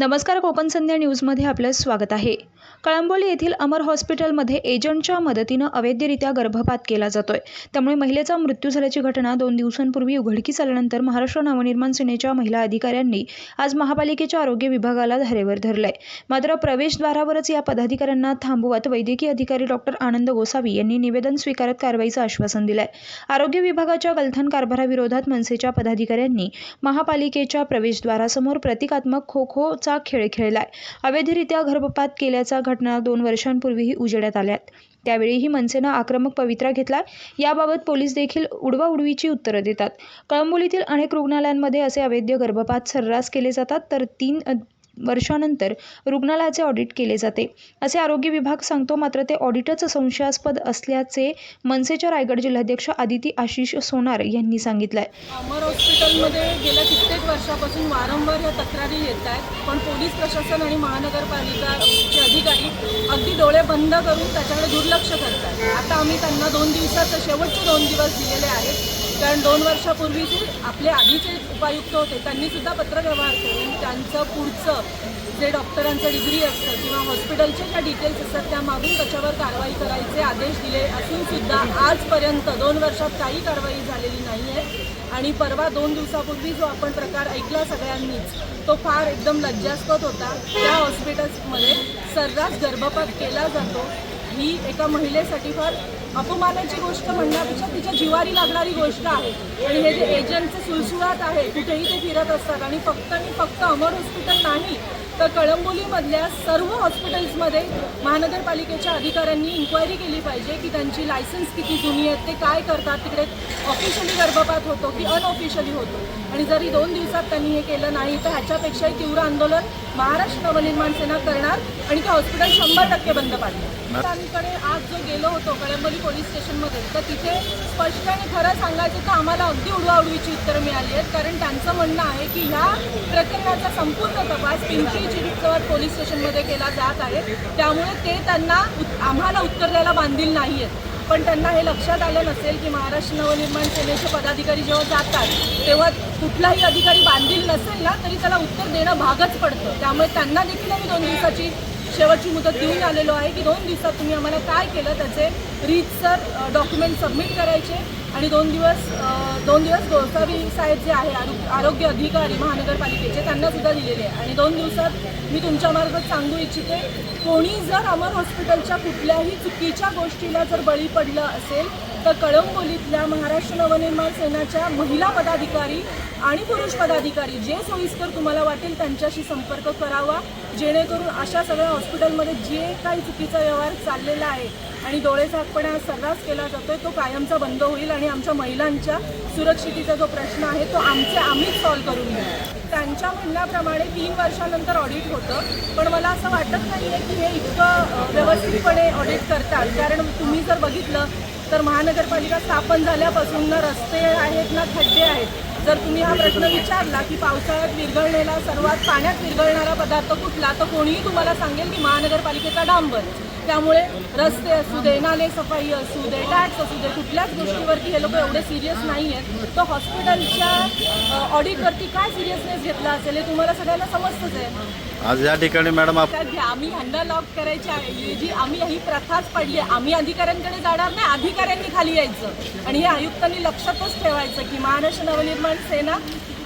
नमस्कार कोकण संध्या न्यूजमध्ये आपलं स्वागत आहे. कळंबोली येथील अमर हॉस्पिटलमध्ये एजंटच्या मदतीनं अवैधरित्या गर्भपात केला जातोय. त्यामुळे महिलेचा मृत्यू झाल्याची घटना दोन दिवसांपूर्वी उघडकीस आल्यानंतर महाराष्ट्र नवनिर्माण सेनेच्या महिला अधिकाऱ्यांनी आज महापालिकेच्या आरोग्य विभागाला धारेवर धरलंय. मात्र प्रवेशद्वारावरच या पदाधिकाऱ्यांना थांबवत वैद्यकीय अधिकारी डॉक्टर आनंद गोसावी यांनी निवेदन स्वीकारत कारवाईचं आश्वासन दिलंय. आरोग्य विभागाच्या गलथान कारभाराविरोधात मनसेच्या पदाधिकाऱ्यांनी महापालिकेच्या प्रवेशद्वारासमोर प्रतिकात्मक खो खोचा खेळ खेळलाय. अवैधरित्या गर्भपात केल्याच्या घटना दोन वर्षांपूर्वीही उजेडात आल्यात. त्यावेळीही मनसेनं आक्रमक पवित्रा घेतला. याबाबत पोलीस देखील उडवाउडवीची उत्तरं देतात. कळंबोलीतील अनेक रुग्णालयांमध्ये असे अवैध गर्भपात सर्रास केले जातात तर तीन वर्षानंतर रुग्णालयाचे ऑडिट केले जाते. असे आरोग्य विभाग सांगतो मात्र ते ऑडिटच संशयास्पद असल्याचे मनसेच्या रायगड जिल्हाध्यक्ष आदिती आशिष सोनार यांनी सांगितलं आहे अमर हॉस्पिटलमध्ये गेल्या कित्येक वर्षापासून वारंवार या तक्रारी येत आहेत. पण पोलीस प्रशासन आणि महानगरपालिकाचे अधिकारी अगदी डोळे बंद करून त्याच्याकडे दुर्लक्ष करतात आता आम्ही त्यांना दोन दिवसाचे शेवटचे दोन दिवस दिलेले आहेत. कारण दोन वर्षापूर्वी जे आपले आधीचे उपायुक्त होते त्यांनी सुद्धा पत्रव्यवहार करून त्यांचं पुढचं जे डॉक्टरांचं डिग्री असतं किंवा हॉस्पिटलचे ज्या डिटेल्स असतात त्या मागून त्याच्यावर कारवाई करायचे आदेश दिले असून सुद्धा आजपर्यंत दोन वर्षात काही कारवाई झालेली नाही आहे आणि परवा दोन दिवसापूर्वी जो आपण प्रकार ऐकला सगळ्यांनीच तो फार एकदम लज्जास्पद होता. त्या हॉस्पिटल्समध्ये सर्रास गर्भपात केला जातो. ही एका महिलेसाठी फार अपमानाची गोष्ट म्हणण्यापेक्षा तिच्या जिवारी लागणारी गोष्ट आहे. आणि हे जे एजंटचे सुळसुळात आहे कुठेही ते फिरत असतात. आणि फक्त आणि फक्त अमर हॉस्पिटल नाही तर कळंबोलीमधल्या सर्व हॉस्पिटल्समध्ये महानगरपालिकेच्या अधिकाऱ्यांनी इन्क्वायरी केली पाहिजे की त्यांची लायसन्स किती जुनी आहेत ते काय करतात. तिकडे ऑफिशियली गर्भपात होतो की अनऑफिशियली होतो. आणि जरी दोन दिवसात त्यांनी हे केलं नाही तर ह्याच्यापेक्षाही तीव्र आंदोलन महाराष्ट्र नवनिर्माण सेना करणार आणि ते हॉस्पिटल शंभर टक्के बंद पाडणार. त्यांकडे आज जो गेलो होतो कळंबोली पोलीस स्टेशनमध्ये तर तिथे स्पष्ट आणि खरं सांगायचं तर आम्हाला अगदी उडवाउडवीची उत्तरं मिळाली आहेत. कारण त्यांचं म्हणणं आहे की ह्या प्रकरणाचा संपूर्ण तपास पिंपरी चिंचवड पोलीस स्टेशनमध्ये केला जात आहे. त्यामुळे ते त्यांना आम्हाला उत्तर द्यायला बांधील नाही आहेत पण त्यांना हे लक्षात आलं नसेल की महाराष्ट्र नवनिर्माण सेनेचे पदाधिकारी जेव्हा जातात तेव्हा कुठलाही अधिकारी बांधील नसेल ना तरी त्याला उत्तर देणं भागच पडतं. त्यामुळे त्यांना देखील आम्ही दोन दिवसाची शेवटची मुदत देऊन आलेलो आहे की दोन दिवसात तुम्ही आम्हाला काय केलं त्याचे रीतसर डॉक्युमेंट सबमिट करायचे आणि दोन दिवस दोन दिवस गोसावी साहेब जे आहे आरो- आरोग्य अधिकारी महानगरपालिकेचे त्यांना सुद्धा दिलेले आहे. आणि दोन दिवसात मी तुमच्यामार्फत सांगू इच्छिते कोणी जर अमर हॉस्पिटलच्या कुठल्याही चुकीच्या गोष्टीला जर बळी पडलं असेल तर कळंबोलीतल्या महाराष्ट्र नवनिर्माण सेनाच्या महिला पदाधिकारी आणि पुरुष पदाधिकारी जे सोयीस्कर तुम्हाला वाटेल त्यांच्याशी संपर्क करावा जेणेकरून अशा सगळ्या हॉस्पिटलमध्ये जे काही चुकीचा व्यवहार चाललेला आहे आणि डोळे झाकपणा सर्रास केला जातोय तो कायमचा बंद होईल आणि आमच्या महिलांच्या सुरक्षितीचा जो प्रश्न आहे तो आमचे आम्हीच सॉल्व्ह करून घेऊ. त्यांच्या म्हणण्याप्रमाणे तीन वर्षानंतर ऑडिट होतं पण मला असं वाटत नाही आहे की हे इतकं व्यवस्थितपणे ऑडिट करतात. कारण तुम्ही जर बघितलं तर महानगरपालिका स्थापन झाल्यापासून ना रस्ते आहेत ना खड्डे आहेत. जर तुम्ही हा प्रश्न विचारला की पावसाळ्यात विरघळलेला सर्वात पाण्यात विरघळणारा पदार्थ कुठला तर कोणीही तुम्हाला सांगेल की महानगरपालिकेचा डांबर. त्यामुळे रस्ते असू दे नाले सफाई असू दे टॅक्स असू दे कुठल्याच गोष्टीवरती हे लोक एवढे सिरियस नाही आहेत तर हॉस्पिटलच्या ऑडिटवरती काय सिरियसनेस घेतला असेल हे तुम्हाला सगळ्यांना समजतंच आहे. आज या ठिकाणी मॅडम आप तर आम्ही ह्यांना लॉक करायच्या ऐवजी आम्ही ही प्रथाच पडली आहे. आम्ही अधिकाऱ्यांकडे जाणार नाही अधिकाऱ्यांनी खाली यायचं. आणि हे आयुक्तांनी लक्षातच ठेवायचं की महाराष्ट्र नवनिर्माण सेना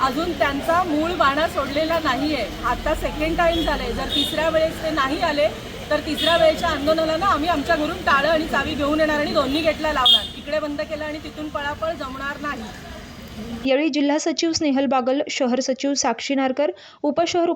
अजून त्यांचा मूळ बाणा सोडलेला नाही आहे आता सेकंड टाइम झालंय. जर तिसऱ्या वेळेस ते नाही आले तर तिसऱ्या वेळेच्या आंदोलनाला आम्ही आमच्या घरून टाळं आणि चावी घेऊन येणार आणि दोन्ही गेटला लावणार. इकडे बंद केलं आणि तिथून पळापळ जमणार नाही. यावेळी जिल्हा सचिव स्नेहल बागल शहर सचिव साक्षी नारकर उपशहर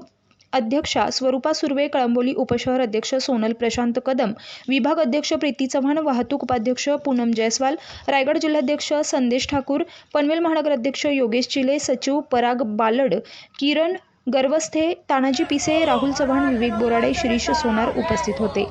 अध्यक्षा स्वरूपा सुर्वे कळंबोली उपशहर अध्यक्ष सोनल प्रशांत कदम विभाग अध्यक्ष प्रीती चव्हाण वाहतूक उपाध्यक्ष पूनम जयस्वाल रायगड जिल्हाध्यक्ष संदेश ठाकूर पनवेल महानगर अध्यक्ष योगेश चिले सचिव पराग बालड किरण गर्वस्थे तानाजी पिसे राहुल चव्हाण विवेक बोराडे शिरीष सोनार उपस्थित होते.